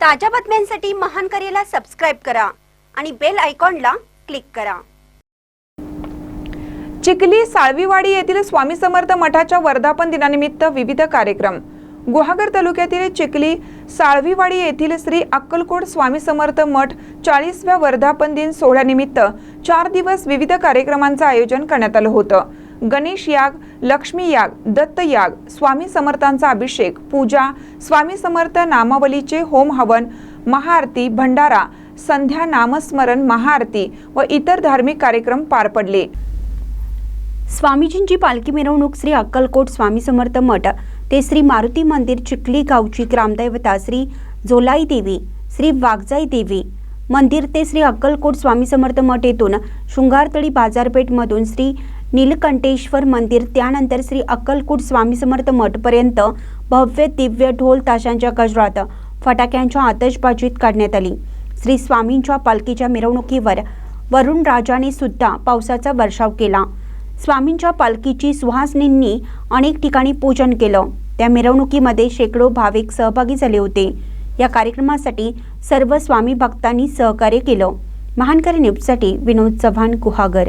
ताज्या बातम्यांसाठी महान करेला सबस्क्राईब करा आणि बेल आयकॉनला क्लिक करा. चिखली साळवीवाडी येथील स्वामी समर्थ मठाच्या वर्धापन दिनानिमित्त विविध कार्यक्रम. गुहागर तालुक्यातील चिखली साळवीवाडी येथील श्री अक्कलकोट स्वामी समर्थ मठ चाळीसव्या वर्धापन दिन सोहळ्यानिमित्त चार दिवस विविध कार्यक्रमांचं आयोजन करण्यात आलं होतं. गणेश याग लक्ष्मी याग दत्त याग स्वामी समर्थांचा अभिषेक पूजा स्वामी समर्थ नामावलीचे होम हवन महाआरती भंडारा संध्या नामस्मरण महाआरती व इतर धार्मिक कार्यक्रम पार पडले. स्वामीजींची पालखी मिरवणूक श्री अक्कलकोट स्वामी समर्थ मठ ते श्री मारुती मंदिर चिखली गावची ग्रामदैवता श्री जोलाई देवी श्री वाघजाई देवी. मंदिर ते श्री अक्कलकोट स्वामी समर्थ मठ येथून शृंगारतळी बाजारपेठमधून श्री नीलकंठेश्वर मंदिर त्यानंतर श्री अक्कलकूट स्वामी समर्थ मठपर्यंत भव्य दिव्य ढोल ताशांच्या गजरात फटाक्यांच्या आतषबाजीत काढण्यात आली. श्री स्वामींच्या पालखीच्या मिरवणुकीवर वरुण राजाने सुद्धा पावसाचा वर्षाव केला. स्वामींच्या पालखीची सुहासनींनी अनेक ठिकाणी पूजन केलं. त्या मिरवणुकीमध्ये शेकडो भाविक सहभागी झाले होते. या कार्यक्रमासाठी सर्व स्वामी भक्तांनी सहकार्य केलं. महानकरी न्यूजसाठी विनोद चव्हाण गुहागर.